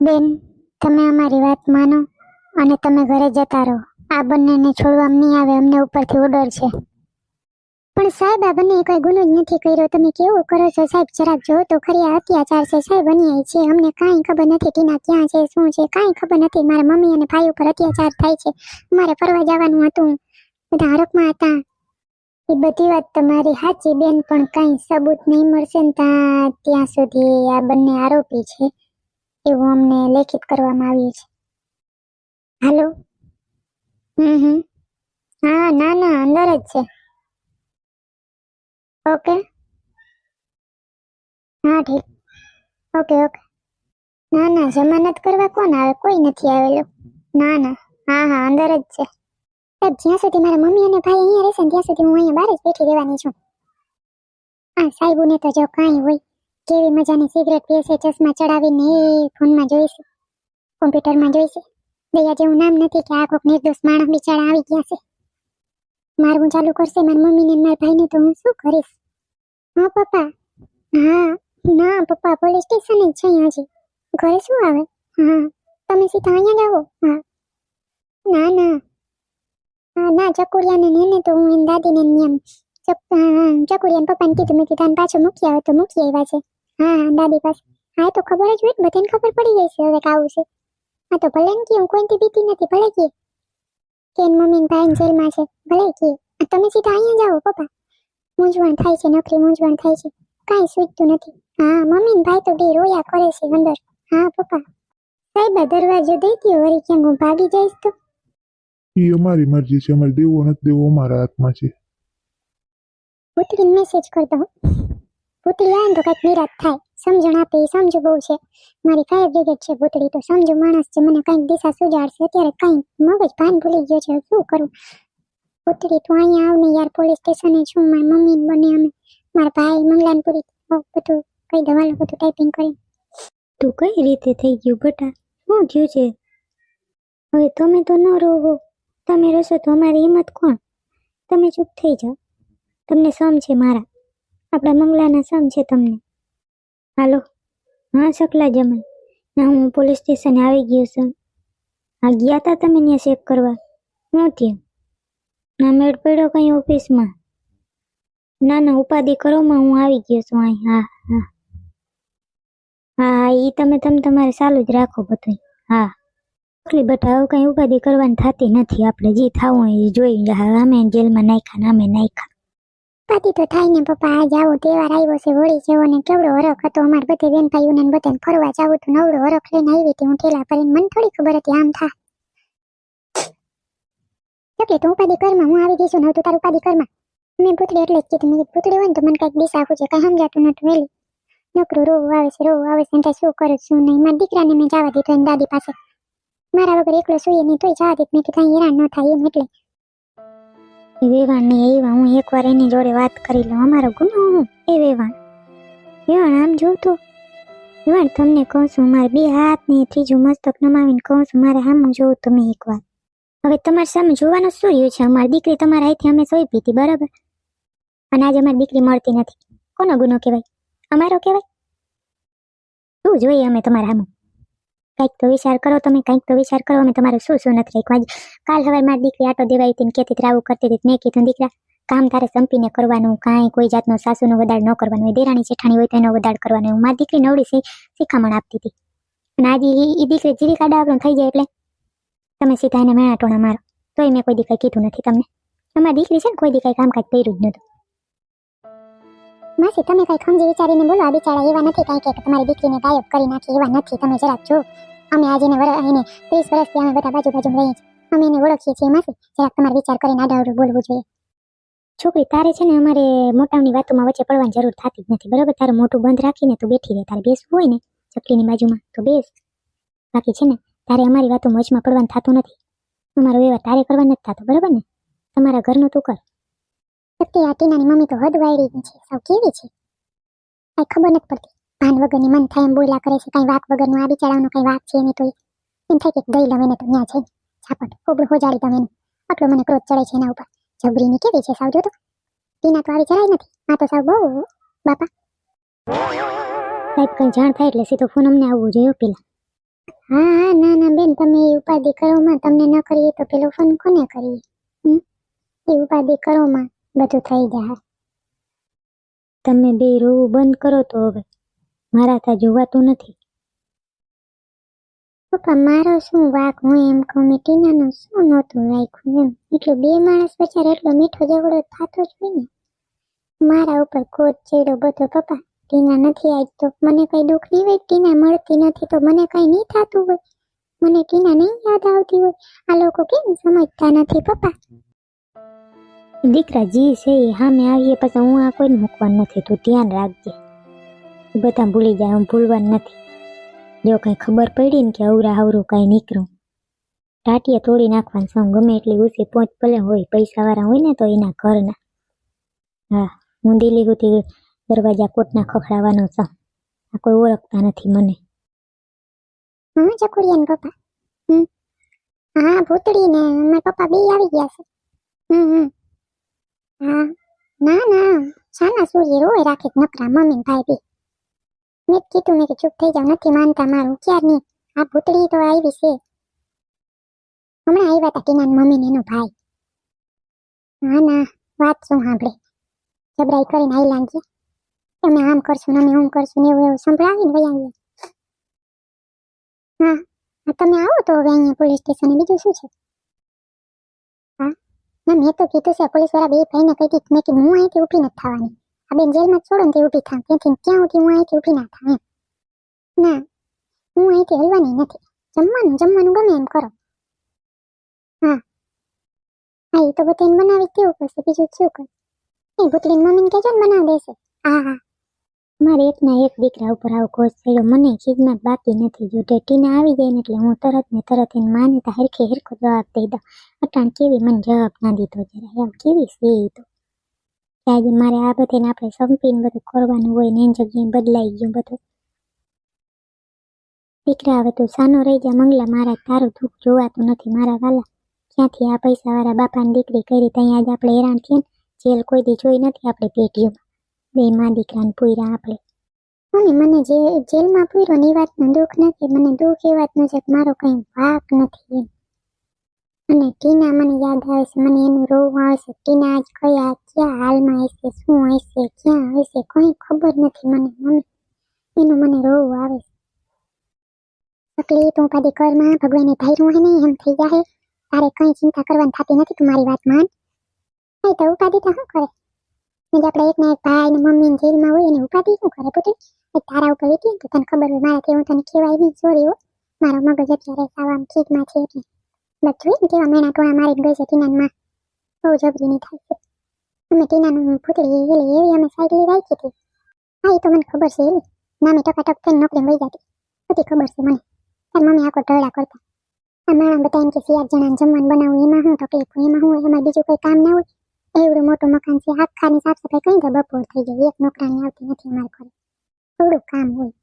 બેન, તમે અમારી વાત માનો અને તમે ઘરે જતા રહો. આ બંનેને છોડવા નહીં આવે, અમને ઉપરથી ઓર્ડર છે. પણ સાહેબ, આ બંને કોઈ ગુનો જ નથી કર્યો. તમે કેવું કરો છો સાહેબ? જરાક જો તો ખરી, આ અત્યાચાર છે સાહેબ અન્યાય છે. અમને કાંઈ ખબર નથી ટીના ક્યાં છે, શું છે, કાંઈ ખબર નથી. મારા મમ્મી અને ભાઈ ઉપર અત્યાચાર થાય છે. મારે ફરવા જવાનું હતું. બધા હરકમાં હતા. એ બધી વાત તમારી સાચી, બેન, પણ કાંઈ સબૂત નહીં મળશે ને ત્યાં સુધી આ બંને આરોપી છે. એવું અમને લેખિત કરવામાં આવ્યું છે. હાલો? હમ હમ. હા, ના ના, અંદર જ છે. ઓકે? હા, ઠીક. Okay okay. ના ના જમાનત કરવા કોણ આવે? કોઈ નથી આવેલું. ના ના. હા હા, અંદર જ છે. સાહેબ, જ્યાં સુધી મારા મમ્મી અને ભાઈ અહીંયા રહેશે ત્યાં સુધી હું અહીંયા બહાર જ બેઠી રહેવાની છું. હા સાહેબોને તો જો કાંઈ હોય. કેવી મજાની સિગરેટ પીએ ચશ્મા ચડાવીને એ ફોનમાં જોઈશે કોમ્પ્યુટરમાં જોઈશે. દયા જેવું નામ નથી કે આ કોક નિર્દોષ માણસ બિચારા આવી ગયા છે. મારવું ચાલુ કરશે મારી મમ્મીને ને મારા ભાઈને તો હું શું કરીશ? હા, પપ્પા. હા, ના, પપ્પા પોલીસ સ્ટેશન જ છે હજી. ઘરે શું આવે? હા, તમે સીધા અહીંયા જ હા. ના ના. હા, ના, ચકુડિયાને ને ને તો હું એની દાદીને એમ ચકુડિયાને પપ્પાને કીધું, મેં કીધું પાછું મૂકી આવે, તો મૂકી આવ્યા છે. હા હા દાદી પાસે. હા તો ખબર જ હોય ને બધાને ખબર પડી ગઈ છે હવે કાવું છે. હા તો ભલે ને કે હું કોઈથી બીતી નથી ભલે કે કેન મમ્મી ને ભાઈ જેલમાં છે ભલે કે તમે સીધા અહીંયા જાઓ પપ્પા. મૂંઝવણ થાય છે નોકરી મૂંઝવણ થાય છે. કાંઈ સૂચતું નથી. હા મમ્મી ને ભાઈ તો બે રોયા કરે છે અંદર. હા પપ્પા. સાહેબ દરવાજો દઈ દો વળી કેમ હું ભાગી જઈશ તો? એ અમારી મરજી છે અમારે દેવો નથી દેવો અમારા હાથમાં છે. ઉતરીને મેસેજ કરતા દઉં પુત્રી આમ તો કંઈક નિરાશ થાય. સમજણ આપે, એ સમજુ બહુ છે. મારી ફાયર બ્રિગેડ છે પુત્રી તો સમજુ માણસ છે, મને કંઈક દિશા સુજાડશે. અત્યારે કંઈ મગજ ભાન ભૂલી ગયો છે શું કરું? પુત્રી તું અહીંયા આવ ને યાર પોલીસ સ્ટેશને છું, મારી મમ્મી બને અમે. મારા ભાઈ, મંગલાનપુરી બધું કઈ દવાનું બધું ટાઈપિંગ કરી તું કઈ રીતે થઈ ગયું બટા? શું થયું છે? હવે તમે તો ન રહો તમે રસો તો અમારી હિંમત કોણ? તમે ચૂપ થઈ જાઓ. તમને સમ છે મારા. આપણા મંગલાના સમ છે તમને. હાલો. હા સકલા જમાઈ. ના, હું પોલીસ સ્ટેશને આવી ગયો છું. હા, ગયા હતા તમે ત્યાં ચેક કરવા? શું થયું ના, મેળ પડ્યો કંઈ ઓફિસમાં? ના ના, ઉપાધિ કરોમાં હું આવી ગયો છું અહીં. હા હા. હા એ તમે તમે તમારે ચાલુ જ રાખો બધું હા. એટલી બટ હવે કંઈ ઉપાધિ કરવાની થતી નથી. આપણે જે થાવું એ જોઈ અમે જેલમાં નાખ્યા અમે નાખ્યા. પાતી તો થાય ને પપ્પા આજ આવો તહેવાર આવ્યો છે, હોળી છે અને કેવડો હરખ હતો. અમાર બધે બેન ભાઈઓને બધાને ફરવા જાવું તો નવડો હરખ લઈને આવી હતી હું ઠેલા ભરીને. મને થોડી ખબર હતી આમ થા. એટલે તું ઉપાધિ કરમાં હું આવી જઈશું ને તું તારું ઉપાધિ કરમાં મેં પૂતળી એટલે જ કીધું, મેં પૂતળી હોય ને તો મને કંઈક દિશા આપું છે, કાંઈ સમજાતું નતું વેલી નોકરું રોવું આવે છે, રોવું આવે છે, ને શું કરું, શું નહીં. મારા દીકરાને મેં જવા દીધો એની દાદી પાસે. મારા વગર એકલો સુઈએ નહીં, તોય જવા દીધું મેં કીધું હેરાન ન થાય એમ એટલે. વેવાણ ને એવા, હું એકવાર એની જોડે વાત કરી લઉં, અમારો ગુનો હું, એ વેવાણ. વેવાણ, આમ જોઉં તો, વેવાણ, તમને કહું છું, મારે બે હાથ ને ત્રીજું મસ્તક નમાવીને કહું છું, મારે સામું જોઉં તમે એકવાર. હવે તમારી સામે જોવાનું શું રહ્યું છે? અમારી દીકરી તમારા અહીંથી અમે સોઈ પીતી બરાબર? અને આજે અમારી દીકરી મળતી નથી. કોનો ગુનો કહેવાય? અમારો કહેવાય? શું જોઈએ અમે તમારા સામે કંઈક તો વિચાર કરો, તમે કંઈક તો વિચાર કરો અમે તમારે શું શું નથી રાખ્યું કાલ હવે મારી દીકરી આટો દેવાઈ હતી ને ત્રાવું કરતી હતી. મેં કીધું, દીકરા, કામ તારે સંપીને કરવાનું, કાંઈ કોઈ જાતનો સાસુનો વધાર ન કરવાનું દેરાણી જેઠાણી હોય તો એનો વધાર કરવાનો. હું મારી દીકરી નવડી શિખામણ આપતી હતી. અને આજે એ દીકરી જીરી કાઢા આપણું થઈ જાય એટલે તમે સીધા એને મેણા ટોણા મારો. તોય મેં કોઈ દીકરી કીધું નથી તમને. અમારી દીકરી છે ને કોઈ દીકરી કામકાજ કર્યું જ નહોતું. માસી, તમે કઈ ખમજી વિચારીને બોલો, આ બિચારા એવા નથી કાંઈ કે તમારી દીકરીને ગાયબ કરી નાખી, એવા નથી. તમે જરાક જો અમે આજે વર, એને ત્રીસ વર્ષથી અમે બધા બાજુ બાજુ રહીએ છીએ. અમે એને ઓળખીએ છીએ, માસી. જરાક તમારે વિચાર કરીને આડાવડું બોલવું જોઈએ. છોકરી તારે છે ને અમારે મોટાની વાતોમાં વચ્ચે પડવાની જરૂર થતી જ નથી, બરાબર? તારું મોટું બંધ રાખીને તું બેઠી રહે. તારે બેસવું હોય ને ચકલીની બાજુમાં, તો બેસ. બાકી છે ને, તારે અમારી વાતો મોજમાં પડવાનું થતું નથી. અમારો વ્યવહાર તારે કરવા નથી થતો, બરાબર ને? તમારા ઘરનું તું કર. સત્ય આ મમ્મી તો હદ વાયડી છે. સાવ કેવી છે? કઈ ખબર નથી પડતી. ભાન વગરની મન થાય એમ બોલ્યા કરે છે. કઈ વાત વગરનું આ બિચારાનું કઈ વાત છે નહીં તો એમ થાય કે દઈ લવે એને તો ત્યાં છે છાપટ ખોબડું હોજાડી તમે એનું. આટલો મને ક્રોધ ચડે છે એના ઉપર. જબરીની કેવી છે સાવ, જો તો? તો આવી જરાય નથી. આ તો સાવ બહુ બાપા. સાહેબ કંઈ જાણ થાય એટલે સીધો ફોન અમને આવવો જોઈએ પેલા. હા હા ના ના, બેન, તમે એ ઉપાધિ કરો માં. તમને ન કરીએ તો પેલો ફોન કોને કરીએ? એ ઉપાધિ કરો માં. બધું થઈ જાય. તમે બે રોવું બંધ કરો તો હવે મારા તા જોવાતું નથી. પપ્પા, મારો શું વાક હું એમ કહું મેં ટીનાનું શું નહોતું રાખ્યું એમ. એટલું બે માણસ બચારે એટલો મીઠો ઝઘડો થતો જ હોય ને. મારા ઉપર કોટ ચડ્યો બધો પપ્પા, ટીના નથી આજ તો. મને કઈ દુઃખ નહીં હોય, ટીના મળતી નથી તો મને કઈ નહીં થતું હોય. મને ટીના નહીં યાદ આવતી હોય. આ લોકો કેમ સમજતા નથી પપ્પા? દીકરા જે છે એ સામે આવીએ પછી હું આ કોઈને મૂકવાનું નથી, તું ધ્યાન રાખજે. બધા ભૂલી જાય, હું ભૂલવાનું નથી. જો કંઈ ખબર પડી ને કે અવરા અવરું કાંઈ નીકળું. ટાટિયા તોડી નાખવાનું સૌ ગમે એટલી ઊંચી પહોંચ ભલે હોય, પૈસાવાળા હોય ને તો એના ઘરના. હા, હું દિલ્હી સુધી દરવાજા કોટના ખખડાવાનો છું. આ કોઈ ઓળખતા નથી મને. હા ચકુડિયા ને પપ્પા હા ભૂતડી ને મારા પપ્પા બે આવી ગયા છે. હમ હમ. ના ના. શાના સૂર્ય રોય રાખે નકરા મમ્મી ભાઈ બી મેં કીધું મેં ચૂપ થઈ જાવ, નથી માનતા મારું ક્યારની આ ભૂતળી તો આવી છે. હમણાં આવ્યા હતા ટીના મમ્મી ને એનો ભાઈ. હા, ના. વાત શું સાંભળે? જબરાઈ કરીને આવી લાગી તમે આમ કરશું અમે આમ કરશું ને એવું એવું સંભળાવીને વહી આવીએ હા. તમે આવો તો હવે અહીંયા પોલીસ સ્ટેશને બીજું શું છે? મેં તો કીધું છે પોલીસવાળા બે ભાઈને કહી દીધું મેં કીધું, હું અહીંથી ઊભી નથી થવાની. આ બેન જેલમાં છોડો ને તે ઊભી થાવ. ત્યાંથી ક્યાં સુધી હું અહીંથી ઊભી ના થાવ ના, હું અહીંથી હલવાની નથી. જમવાનું જમવાનું ગમે એમ કરો. હા. હા એ તો બધાને બનાવી કેવું પડશે, બીજું શું કરે? એ ભૂતળીની મમ્મીને કહેજો ને બનાવી દેશે. હા હા. મારે એકના એક દીકરા ઉપર આવો કોચ થયો, મને ખિદમત બાકી નથી જો ટીના આવી જાય ને એટલે હું તરત ને તરત એને માને હરખે હરખો જવાબ દઈ દઉં. અટાણ કેવી મને જવાબ ના દીધો જરા. એમ કેવી છે એ તો? આજે મારે આ બધાને આપણે સંપીને બધું કરવાનું હોય ને એની જગ્યાએ બદલાઈ ગયું બધું. દીકરા, હવે તું સાનો રહી જા, મંગલા મારા તારું દુઃખ જોવાતું નથી મારા વાલા. ક્યાંથી આ પૈસા વાળા બાપાની દીકરી કરી ત્યાં આજે આપણે હેરાન થઈએ જેલ કોઈ દી જોઈ નથી આપણે પેટીઓમાં બે દીકરાને પૂર્યા આપણે અને મને જે જેલમાં પૂર્યો એ વાતનું દુઃખ નથી, મને દુઃખ એ વાતનું છે કે મારો કઈ વાક નથી અને ટીના મને યાદ આવે છે, મને એનું રોવું આવે છે, ટીના આજ કયા, ક્યાં હાલમાં હશે, શું હશે, ક્યાં હશે, કંઈ ખબર નથી મને મમ્મી એનું મને રોવું આવે છે. તકલીફ તું પાડી કરમાં ભગવાને ધાર્યું હે નહીં એમ થઈ જાય તારે કઈ ચિંતા કરવાની થતી નથી તું મારી વાત માન. તો ઉપાધિ તો શું કરે? ને આપણે એક ને એક ભાઈ ને મમ્મી ને જેલમાં હોય એને ઉપાધિ શું કરે પુત્રી? એક તારા ઉપર વીતી તો તને ખબર હોય મારાથી હું તને કહેવાય નહીં સોરી હો. મારો મગજ અત્યારે સાવામ ખીજમાં છે એટલે. જોઈ ને કેવા મેણા ટોણા મારી ગઈ છે ટીનાનમાં. બહુ જબરી નહીં થાય છે. અમે ટીનાનું પૂતળી એટલે એવી અમે સાયકલી રાખી હતી. હા એ તો મને ખબર છે એલી નામે ટકાટક થઈને નોકરી વહી જતી. બધી ખબર છે મને. તાર મમ્મી આખો ઢળા કરતા. આ માણા બધા એમ કે સિયાર જણાને જમવાનું બનાવું, એમાં હું તકલીફ એમાં હું એમાં બીજું કોઈ કામ ના હોય. એવડું મોટું મકાન છે આખાની સાફ સફાઈ કઈ તો બપોર થઈ ગઈ એક નોકરાણી આવતી નથી અમારે ઘરે. થોડું કામ હોય.